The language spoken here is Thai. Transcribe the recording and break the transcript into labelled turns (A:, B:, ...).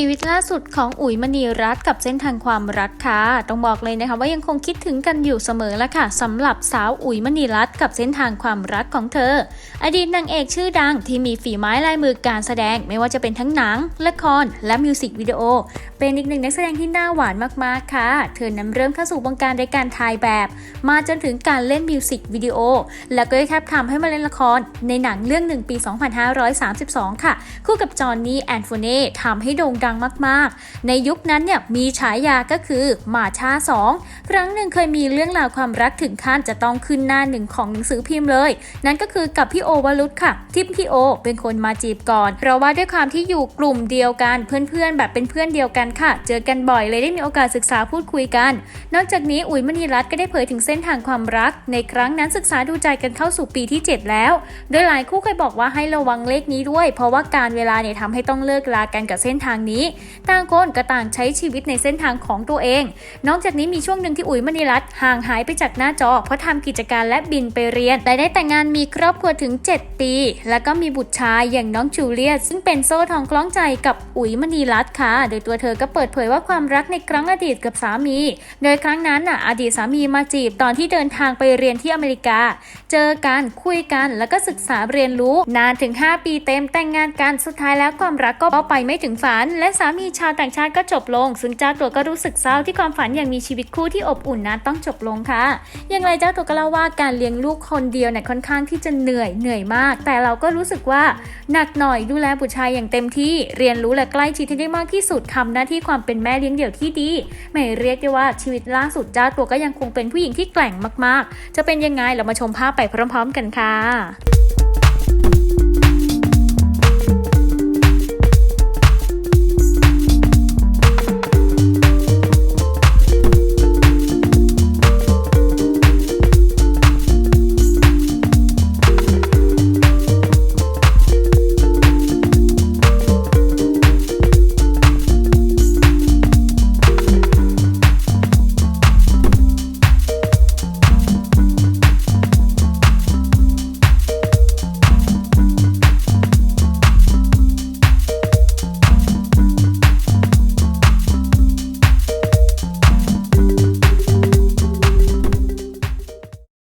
A: ชีวิตล่าสุดของอุ๋ยมณีรัตน์กับเส้นทางความรักค่ะ ต้องบอกเลยนะคะว่ายังคงคิดถึงกันอยู่เสมอละค่ะสำหรับสาวอุ๋ยมณีรัตน์กับเส้นทางความรักของเธอ อดีตนางเอกชื่อดังที่มีฝีไม้ลายมือการแสดงไม่ว่าจะเป็นทั้งหนัง ละคร และมิวสิกวิดีโอ เป็นอีกหนึ่งนักแสดงที่น่าหวานมากๆค่ะ เธอนำเริ่มเข้าสู่วงการในการถ่ายแบบ มาจนถึงการเล่นมิวสิกวิดีโอ แล้วก็ได้แทบทำให้มาเล่นละคร ในหนังเรื่องหนึ่งปี 2532 ค่ะ คู่กับจอห์นนี่แอนโฟเน่ทำให้โด่งดังมากๆ ในยุคนั้นเนี่ยมีฉายาก็คือหมาชาสองครั้งหนึ่งเคยมีเรื่องราวความรักถึงขั้นจะต้องขึ้นหน้าหนึ่งของหนังสือพิมพ์เลย นั่นก็คือกับพี่โอวรุษค่ะ ที่พี่โอ เป็นคนมาจีบก่อน เพราะว่าด้วยความที่อยู่กลุ่มเดียวกันเพื่อนๆ แบบเป็นเพื่อนเดียวกันค่ะ เจอกันบ่อยเลยได้มีโอกาสศึกษาพูดคุยกัน นอกจากนี้อุ๋ยมณีรัตน์ก็ได้เผยถึงเส้นทางความรัก ในครั้งนั้นศึกษาดูใจกันเข้าสู่ปีที่ 7 แล้ว โดยหลายคู่เคยบอกว่าให้ระวังเลขนี้ด้วย เพราะว่าการเวลาเนี่ยทำให้ต้องเลิกลากันกับเส้นทางนี้ต่างคนก็ต่างใช้ชีวิตในเส้นทางของตัวเอง นอกจากนี้มีช่วงหนึ่งที่อุ๋ยมณีรัตน์ห่างหายไปจากหน้าจอ เพราะทำกิจการและบินไปเรียนแต่ได้แต่งงานมีครอบครัวถึง 7 ปี แล้วก็มีบุตรชายอย่างน้องจูเลียตซึ่งเป็นโซ่ทองคล้องใจกับอุ๋ยมณีรัตน์ค่ะ โดยตัวเธอก็เปิดเผยว่าความรักในครั้งอดีตกับสามี โดยครั้งนั้นน่ะอดีตสามีมาจีบตอนที่เดินทางไปเรียนที่อเมริกา เจอกันคุยกันแล้วก็ศึกษาเรียนรู้ นานถึง 5 ปีเต็มแต่งงานกันสุดท้ายแล้วความรักก็ไปไม่ถึงฝันและสามีชาวต่างชาติก็จบลง ซึ่งเจ้าตัวก็รู้สึกเศร้าที่ความฝันอย่างมีชีวิตคู่ที่อบอุ่นนั้นต้องจบลงค่ะ อย่างไรเจ้าตัวก็เล่าว่าการเลี้ยงลูกคนเดียวเนี่ยค่อนข้างที่จะเหนื่อยเหนื่อยมาก แต่เราก็รู้สึกว่าหนักหน่อยดูแลบุตรชายอย่างเต็มที่เรียนรู้และใกล้ชิดให้ได้มากที่สุดทำหน้าที่ความเป็นแม่เลี้ยงเดี่ยวที่ดีไม่เรียกได้ว่าชีวิตล่าสุดเจ้าตัวก็ยังคงเป็นผู้หญิงที่แกร่งมาก ๆ จะเป็นยังไงเรามาชมภาพไปพร้อม ๆ กันค่ะ